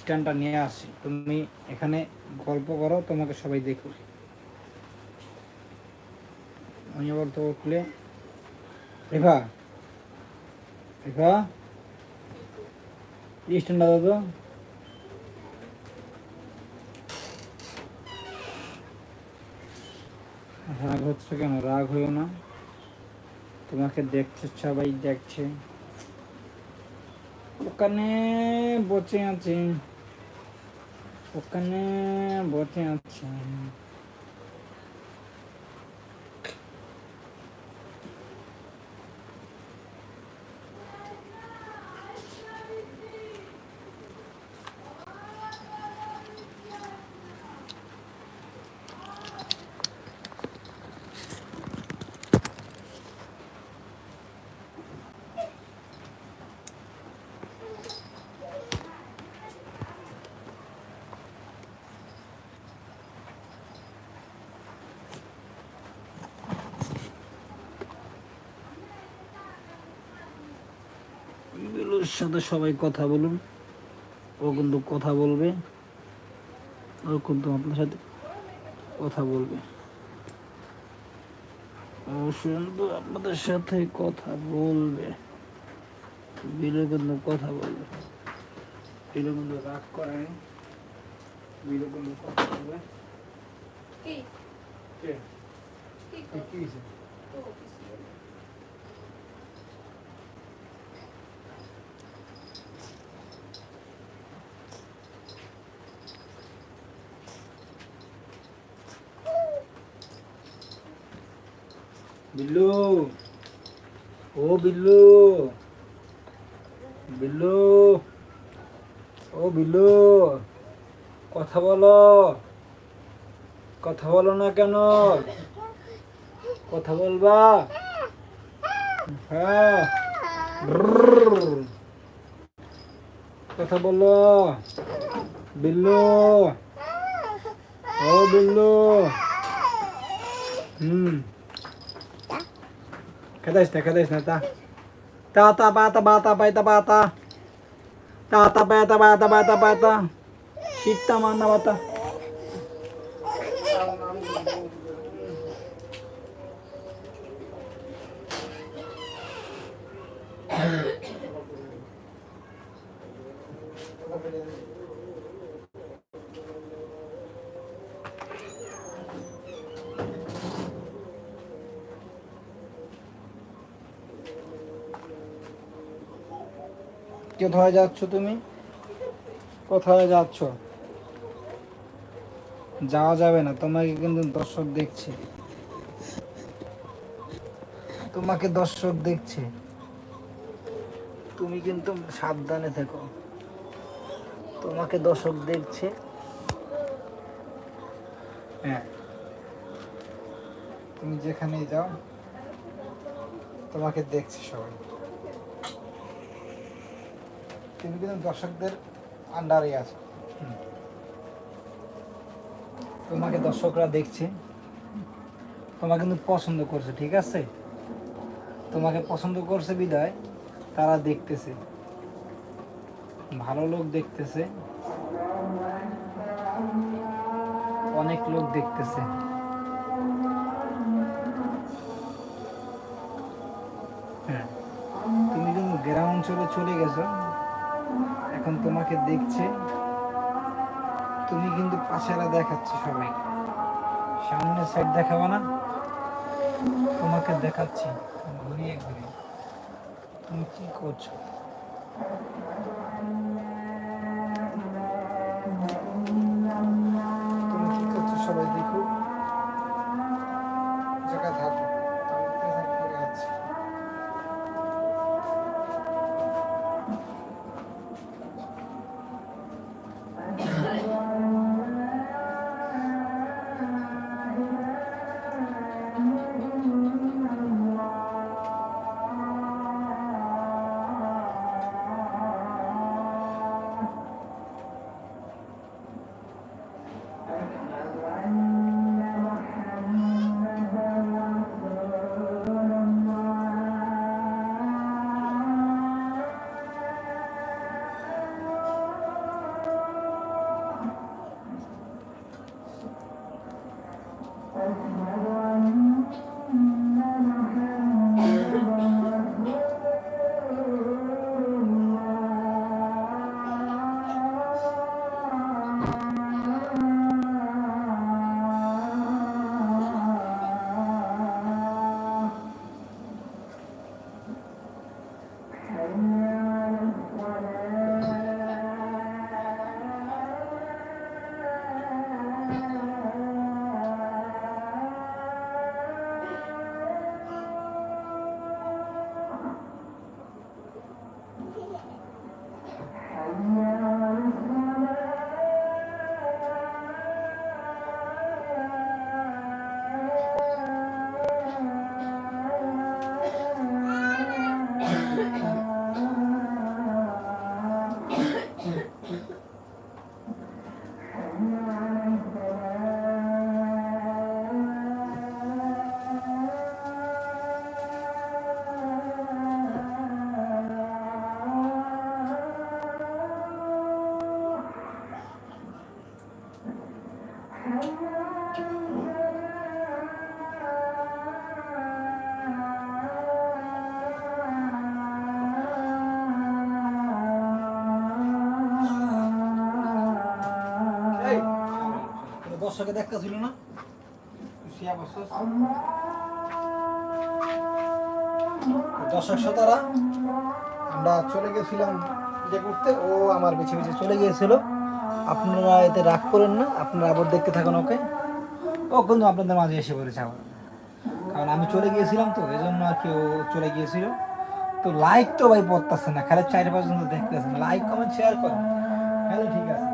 স্ট্যান্ডটা নিয়ে আসি। তুমি এখানে গল্প করো, তোমাকে সবাই দেখুক। আমি আবার তো উঠলে রেখা রেখা স্ট্যান্ডটা তো। রাগ হচ্ছে কেন? রাগ হইও না। তোমাকে দেখছে, সবাই দেখছে। ওখানে বসে আছে ওখানে বসে আছে সাথে সবাই কথা বলুন। ও কিন্তু কথা বলবে। ও কিন্তু আপনার সাথে কথা বলবে। ও কিন্তু আপনাদের সাথে কথা বলবে। বিলু কিন্তু কথা বলবে। বিলু কিন্তু রাগ করে। বিলু কিন্তু কথা বলবে। কি? কে? কি কি কি হয়েছে? তো কিছু বলে। বিল্লু। ও বিল্লু। বিল্লু। ও বিল্লু। কথা বলো। কথা বলো না কেন? কথা বলবা? হ্যাঁ। কথা বলো। বিল্লু। ও বিল্লু। হুম। Kadais na, kadais na ta. Tata, bata, bata, bata, bata. Tata, bata, bata, bata, bata. Sita, mana, bata. কোথায় যাচ্ছ তুমি? কোথায় যাচ্ছ? যাওয়া যাবে না, তোমাকে কিন্তু দর্শক দেখছে। তোমাকে দর্শক দেখছে। তুমি কিন্তু সাবধানে থেকো। তোমাকে দর্শক দেখছে। হ্যাঁ। তুমি যেখানেই যাও, তোমাকে দেখছে সবাই। তুমি কিন্তু দর্শকদের আন্ডারে আছো। তোমাকে দর্শকরা দেখছে। তোমাকে কিন্তু পছন্দ করছে, ঠিক আছে? তোমাকে পছন্দ করছে বিদায়, তারা দেখতেছে। ভালো লোক দেখতেছে। অনেক লোক দেখতেছে। হ্যাঁ তুমি কিন্তু গ্রাম অঞ্চলে চলে গেছো। এখন তোমাকে দেখছে। তুমি কিন্তু পাশেরা দেখাচ্ছ সবাই। সামনে সাইড দেখাবো না। তোমাকে দেখাচ্ছি। ঘুরিয়ে ঘুরিয়ে। তুমি কি করছ? দর্শকে দেখা ছিল না। শিয়া দর্শক শ্রোতারা, আমরা চলে গেছিলাম যে করতে ও আমার পিছিয়ে পিছিয়ে চলে গিয়েছিল। আপনারা এতে রাগ করেন না, আপনারা আবার দেখতে থাকুন, ওকে? ও কিন্তু আপনাদের মাঝে এসে পড়েছে আবার। কারণ আমি চলে গিয়েছিলাম তো এই জন্য আর কি ও চলে গিয়েছিল। তো লাইক তো ভাই পড়তেছে না, খালি চার পর্যন্ত দেখতেছে না লাইক কমেন্ট শেয়ার করেন। হ্যালো ঠিক আছে।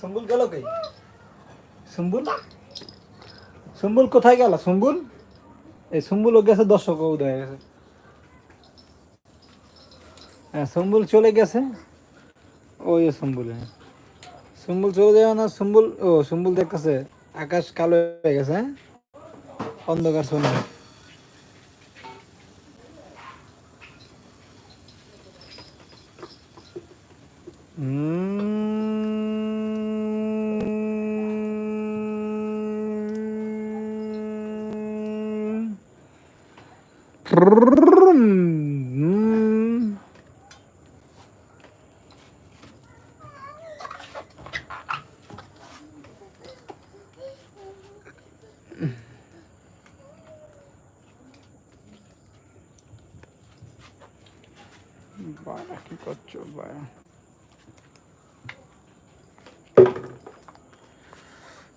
সুম্বুল গেল কই? সুম্বুল? সুম্বুল কোথায় গেল? সুম্বুল? এই সুম্বুল গেছে দর্শক উদয় গেছে। হ্যাঁ সুম্বুল চলে গেছে। ওই সুম্বুল। সুম্বুল চলে যাবে না, সুম্বুল, ও, সুম্বুল দেখতেছে, আকাশ কালো হয়ে গেছে হ্যাঁ? অন্ধকার শোনা। Mm. বাড়া কি করছ বাড়া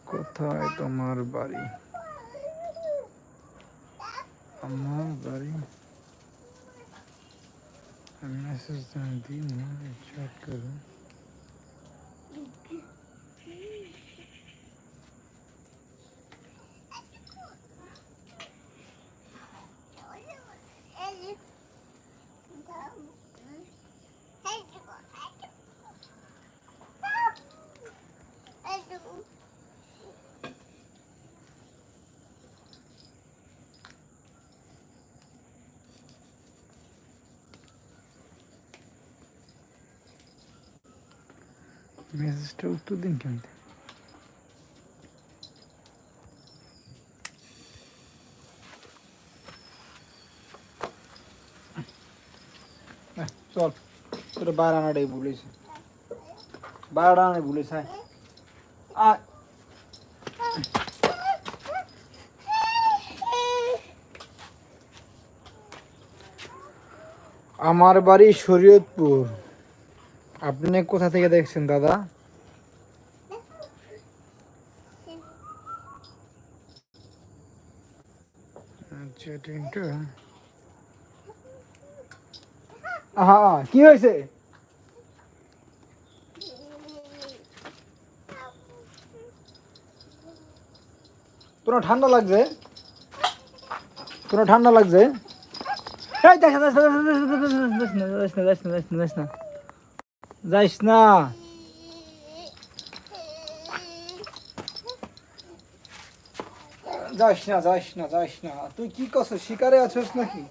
কোথায় তোমার বাড়ি? আমার বাড়ি মেসেজ দিই না চেক মেসেজটা উত্তর দিন কেমন চল তোর বার আনাটাই ভুলেছে বার আনাটাই ভুলেছে। আয় আমার বাড়ি শরীয়তপুর আপনি কোথা থেকে দেখছেন দাদা আচ্ছা কি হয়েছে ঠান্ডা লাগছে তোর ঠান্ডা লাগছে এই। যাইস না। যাইস না যাইস না যাইস না। তুই কি করছিস? শিকারে আছিস নাকি?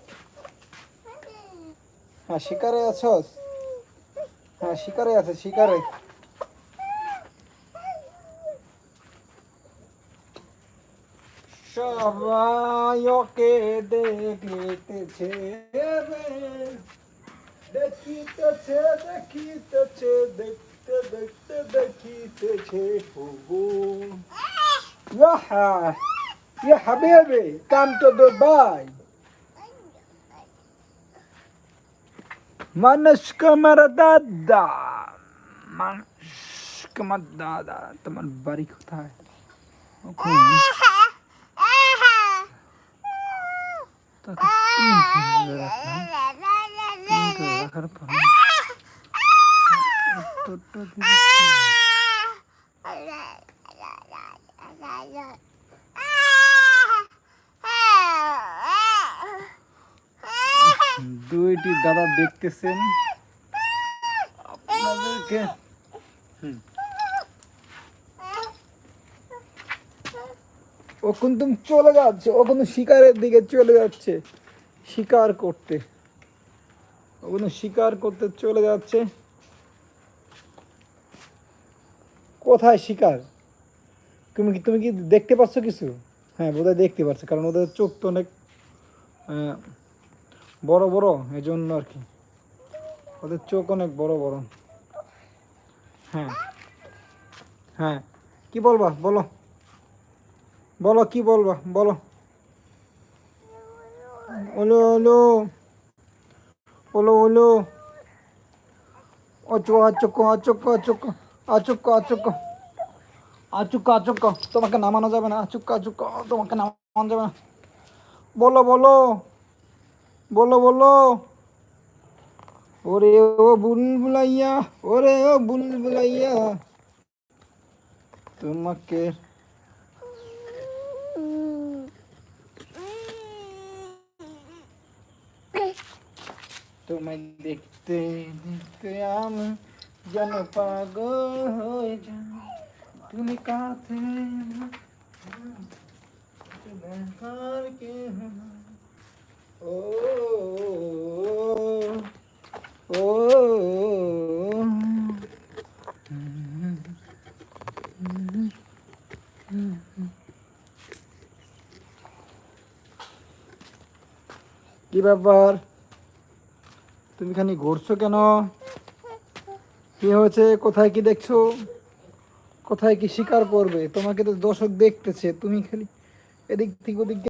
হ্যাঁ শিকারে আছস? হ্যাঁ শিকারে আছে, শিকারে। সবাই ওকে দেখিতেছে রে দেখিতেছে দেখিতেছে দেখতে দেখতে দেখিতেছে হবু ইয়া ইয়া হাবিবি কাম টু দুবাই মানুষ আমার দাদা মানুষ আমার দাদা তোমার বাড়ি কোথায় ওখানে রাখার পর দুইটি দাদা দেখতেছেন। আপনাদেরকে। ও কিন্তু চলে যাচ্ছে, ও কিন্তু শিকারের দিকে চলে যাচ্ছে, শিকার করতে। ও কিন্তু শিকার করতে চলে যাচ্ছে। কোথায় শিকার? তুমি কি তুমি কি দেখতে পাচ্ছ কিছু? হ্যাঁ বোধহয় দেখতে পাচ্ছ, কারণ ওদের চোখ তো অনেক বড় বড় এই জন্য আর কি। ওদের চোখ অনেক বড় বড়। হ্যাঁ হ্যাঁ কি বলবা? বলো। বলো, কি বলবা? বলো। ওলো ওলো ওলো ওলো অচো আচুক আচুক আচুক আচুক আচুক আচুক আচুক তোমাকে নামানো যাবে না আচুক আচুক তোমাকে নামানো যাবে না বলো বলো বলো বলো ওরে ও বুলবুলাইয়া ওরে ও বুলবুলাইয়া তোমাকে তোমায় দেখতে দেখতে আমি যেন পাগল হয়ে যাই তুমি কাছে দেখার কে ও ও কি ব্যাপার তুমি খানি ঘুরছো কেন? কি হয়েছে? কোথায় কি দেখছ? কোথায় কি শিকার করবে? তোমাকে তো দর্শক দেখতেছে। তুমি খালি এদিক থেকে ওদিক